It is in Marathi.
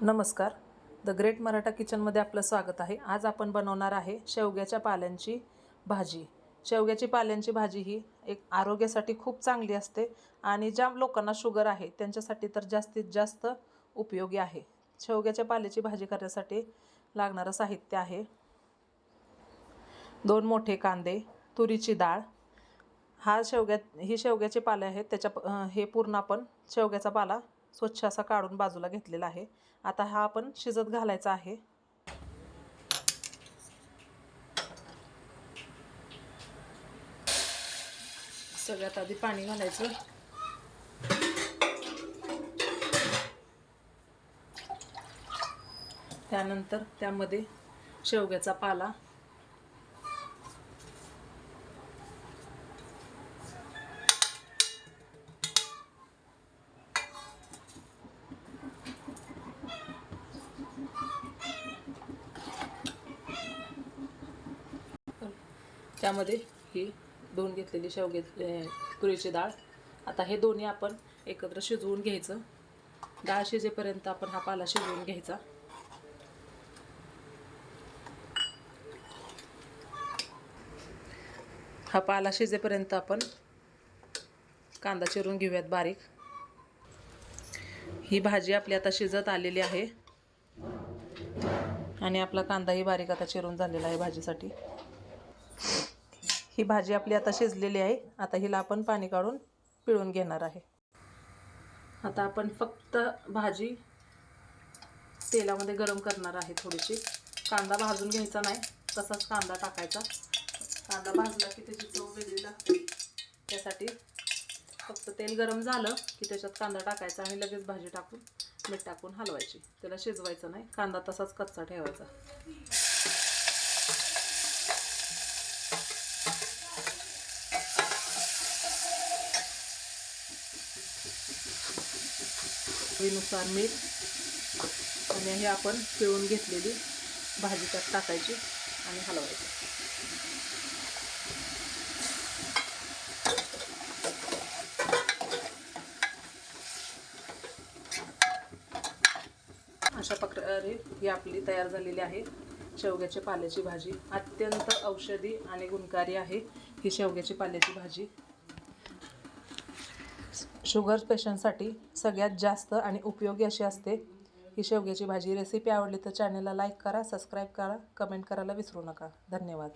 नमस्कार. द ग्रेट मराठा किचनमध्ये आपलं स्वागत आहे. आज आपण बनवणार आहे शेवग्याच्या पाल्यांची भाजी. शेवग्याची पाल्यांची भाजी ही एक आरोग्यासाठी खूप चांगली असते आणि ज्या लोकांना शुगर आहे त्यांच्यासाठी तर जास्तीत जास्त उपयोगी आहे. शेवग्याच्या पाल्याची भाजी करण्यासाठी लागणारं साहित्य आहे. दोन मोठे कांदे तुरीची डाळ. हा शेवग्या ही शेवग्याचे पाले आहेत. त्याच्या हे पूर्ण आपण शेवग्याचा पाला स्वच्छ असा काढून बाजूला घेतलेला आहे. आता हा आपण शिजत घालायचा आहे. सगळ्यात आधी पाणी घालायचं. त्यानंतर त्यामध्ये शेवग्याचा पाला त्यामध्ये ही धुवून घेतलेली शेवगे तुरीची डाळ. आता हे दोन्ही आपण एकत्र शिजवून घ्यायचं. डाळ शिजेपर्यंत आपण हा पाला शिजवून घ्यायचा. हा पाला शिजेपर्यंत आपण कांदा चिरून घेऊयात बारीक. ही भाजी आपली आता शिजत आलेली आहे. आणि आपला कांदाही बारीक आता चिरून झालेला आहे भाजीसाठी. ही भाजी आपली आता शिजलेली आहे. आता हिला आपण पाणी काढून पिळून घेणार आहे. आता आपण फक्त भाजी तेलामध्ये गरम करणार आहे थोडीशी. कांदा भाजून घ्यायचा नाही. तसाच कांदा टाकायचा. कांदा भाजला की त्याची चव वेगळी लागते. त्यासाठी फक्त तेल गरम झालं की त्याच्यात कांदा टाकायचा आणि लगेच भाजी टाकून मीठ टाकून हलवायची. त्याला शिजवायचं नाही. कांदा तसाच कच्चा ठेवायचा. चवीनुसार मीठ आणि हे आपण पिळून घेतलेली भाजी त्यात टाकायची आणि हलवायची. अशा प्रकारे ही आपली तयार झालेली आहे. शेवग्याच्या पाल्याची भाजी अत्यंत औषधी आणि गुणकारी आहे. ही शेवग्याची पाल्याची भाजी शुगर पेशंटसाठी सगळ्यात जास्त आणि उपयोगी अशी असते. ही शेवग्याची भाजी रेसिपी आवडली तर चॅनलला लाईक करा सबस्क्राईब करा कमेंट करायला विसरू नका. धन्यवाद.